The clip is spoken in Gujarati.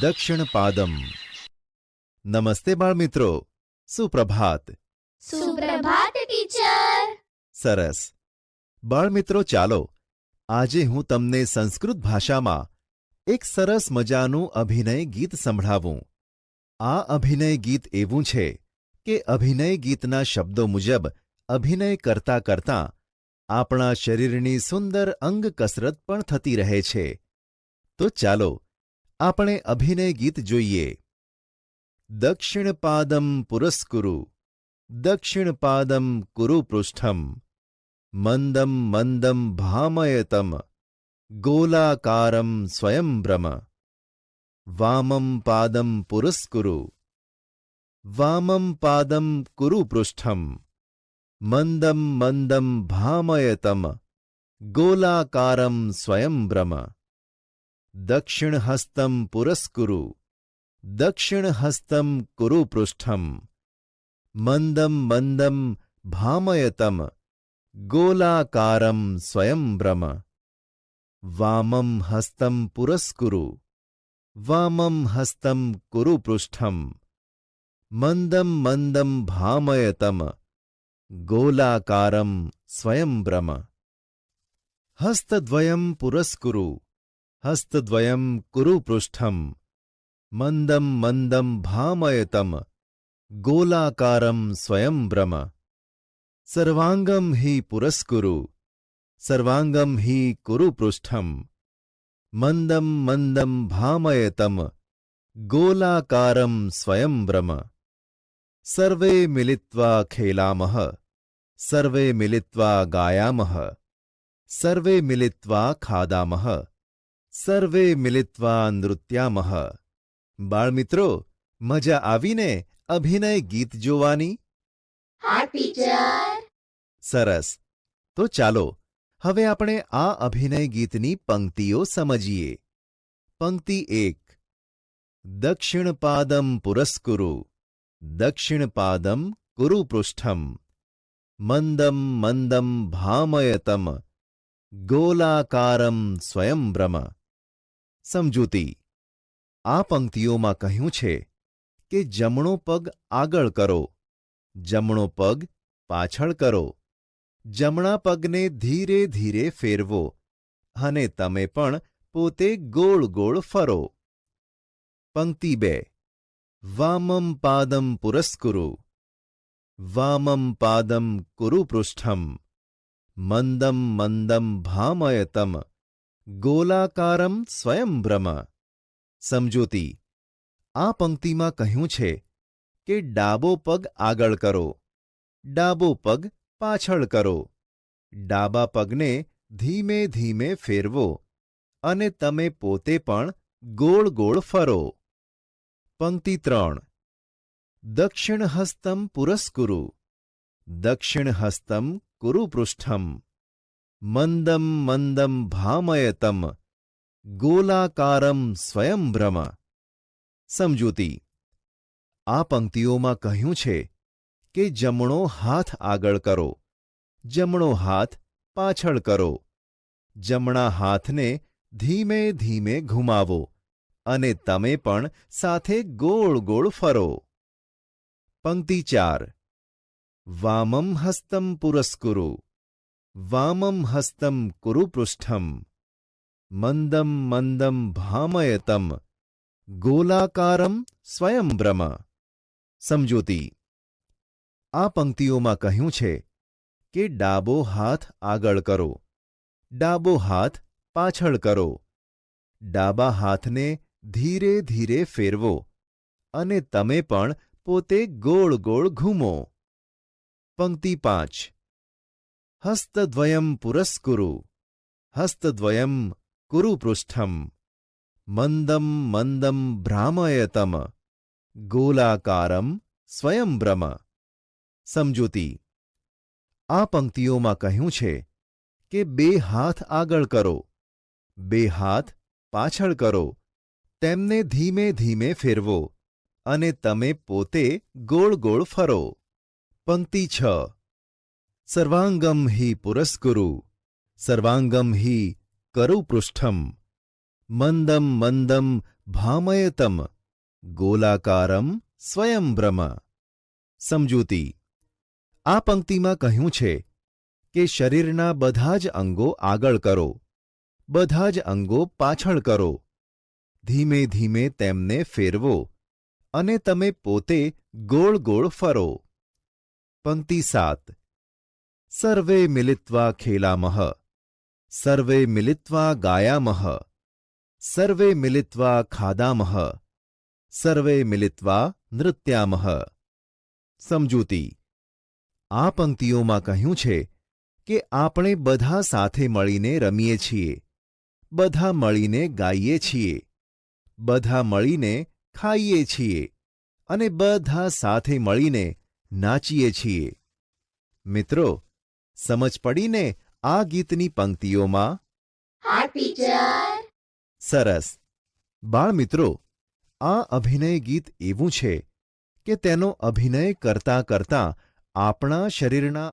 દક્ષિણ પાદમ. નમસ્તે બાળમિત્રો. સુપ્રભાત. સુપ્રભાત ટીચર. સરસ. બાળમિત્રો ચાલો. આજે હું તમને સંસ્કૃત ભાષામાં એક સરસ મજાનું અભિનય ગીત સંભળાવું. આ અભિનય ગીત એવું છે કે અભિનય ગીતના શબ્દો મુજબ અભિનય કરતા કરતાં આપણા શરીરની સુંદર અંગ કસરત પણ થતી રહે છે. તો ચાલો આપણે અભિનય ગીત જોઈએ. દક્ષિણ પાદમ પુરસ્કુરુ, દક્ષિણ પાદમ કુરુ મંદમ મંદમ ભામયતમ, ગોલાકારમ સ્વયંભ્રમ વામમ પાદમ પુરસ્કુરુ, વામમ પાદમ કુરુ પૃષ્ઠમ મંદમ મંદમ ભામયતમ, ગોલાકારમ સ્વયંભ્રમ દક્ષિણહસ્તમ પુરસ્કુરુ દક્ષિણહસ્તમ કુરુ પૃષ્ઠમ મંદમ મંદમ ભામયતમ ગોલાકારમ સ્વયંભ્રમ વામમ હસ્તમ પુરસ્કુરુ વામમ હસ્તમ કુરુ પૃષ્ઠમ મંદમ મંદમ ભામયતમ ગોલાકારમ સ્વયંભ્રમ હસ્તદ્વયમ પુરસ્કુરુ હસ્તદ્વયમ કુરુપૃષ્ઠમ મંદમ મંદમ ભામયતમ ગોલાકારમ સ્વયંભ્રમ સર્વાંગમ હિ પુરસ્કુરુ સર્વાંગમ હિ કુરુપૃષ્ઠમ મંદમ મંદમ ભામયતમ ગોલાકારમ સ્વયંભ્રમ સર્વે મિલિત્વા ખેલામહ સર્વે મિલિત્વા ગાયામહ સર્વે મિલિત્વા ખાદામઃ સર્વે મિલિત્વા નૃત્યામઃ. બાળમિત્રો મજા આવીને અભિનય ગીત જોવાની? સરસ. તો ચાલો હવે આપણે આ અભિનય ગીતની પંક્તિઓ સમજીએ. પંક્તિ એક. દક્ષિણ પાદમ પુરસ્કુરુ. દક્ષિણ પાદમ કુરુ પૃષ્ઠમ મંદમ મંદમ ભામયતમ. ગોલાકારમ સ્વયંભ્રમ. સમજૂતી. આ પંક્તિઓમાં કહ્યું છે કે જમણો પગ આગળ કરો, જમણો પગ પાછળ કરો, જમણા પગને ધીરે ધીરે ફેરવો અને તમે પણ પોતે ગોળ ગોળ ફરો. પંક્તિ બે, વામમ પાદમ પુરસ્કુરુ, વામમ પાદમ કુરુ પૃષ્ઠમ મંદમ મંદમ ભામયતમ. ગોલાકારમ સ્વયંભ્રમ સમજૂતી, આ પંક્તિમાં કહ્યું છે કે ડાબો પગ આગળ કરો, ડાબો પગ પાછળ કરો, ડાબા પગને ધીમે ધીમે ફેરવો અને તમે પોતે પણ ગોળ ગોળ ફરો. પંક્તિ ત્રણ દક્ષિણ હસ્તમ પુરસ્કુરુ દક્ષિણ હસ્તમ કુરુ પૃષ્ઠમ મંદમ મંદમ ભામયતમ, ગોલાકારમ સ્વયંભ્રમ સમજૂતી, આ પંક્તિઓમાં કહ્યું છે કે જમણો હાથ આગળ કરો, જમણો હાથ પાછળ કરો, જમણા હાથને ધીમે ધીમે ઘુમાવો અને તમે પણ સાથે ગોળ ગોળ ફરો. પંક્તિ ચાર, વામમ હસ્તમ પુરસ્કુરુ. વામમ હસ્તમ કુરુ પૃષ્ઠમ મંદમ મંદમ ભામયતમ ગોલાકારમ સ્વયં બ્રહ્મ સમજૂતી આ પંક્તિઓમાં કહ્યું છે કે ડાબો હાથ આગળ કરો, ડાબો હાથ પાછળ કરો, ડાબા હાથને ધીરે ધીરે ફેરવો અને તમે પણ પોતે ગોળ ગોળ ઘૂમો. પંક્તિ પાંચ હસ્તદ્વયમ પુરસ્કુરુ હસ્તદ્વયમ કુરુ પૃષ્ઠમ મંદમ મંદમ ભ્રામયતમ ગોલાકારમ સ્વયંભ્રમ સમજૂતી આ પંક્તિઓમાં કહ્યું છે કે બે હાથ આગળ કરો બે હાથ પાછળ કરો તેમને ધીમે ધીમે ફેરવો અને તમે પોતે ગોળ ગોળ ફરો પંક્તિ છ સર્વાંગમ હિ પુરસ્કુરુ સર્વાંગમ હિ કરુ પૃષ્ઠમ મંદમ મંદમ ભામયતમ ગોલાકારમ સ્વયં સ્વયંભ્રમ સમજૂતી આ પંક્તિમાં કહ્યું છે કે શરીરના બધા જ અંગો આગળ કરો બધા જ અંગો પાછળ કરો ધીમે ધીમે તેમને ફેરવો અને તમે પોતે ગોળ ગોળ ફરો પંક્તિ સાત સર્વે મિલિત્વા ખેલામહ સર્વે મિલિત્વા ગાયામઃ સર્વે મિલિત્વા ખાદામહ સર્વે મિલિત્વા નૃત્યામહ સમજૂતી આ પંક્તિઓમાં કહ્યું છે કે આપણે બધા સાથે મળીને રમીએ છીએ, બધા મળીને ગાઈએ છીએ, બધા મળીને ખાઈએ છીએ અને બધા સાથે મળીને નાચીએ છીએ. મિત્રો સમજ પડીને આ ગીતની પંક્તિઓમાં હા ટીચર સરસ. બાળમિત્રો આ અભિનય ગીત એવું છે કે તેનો અભિનય કરતાં કરતાં આપણા શરીરના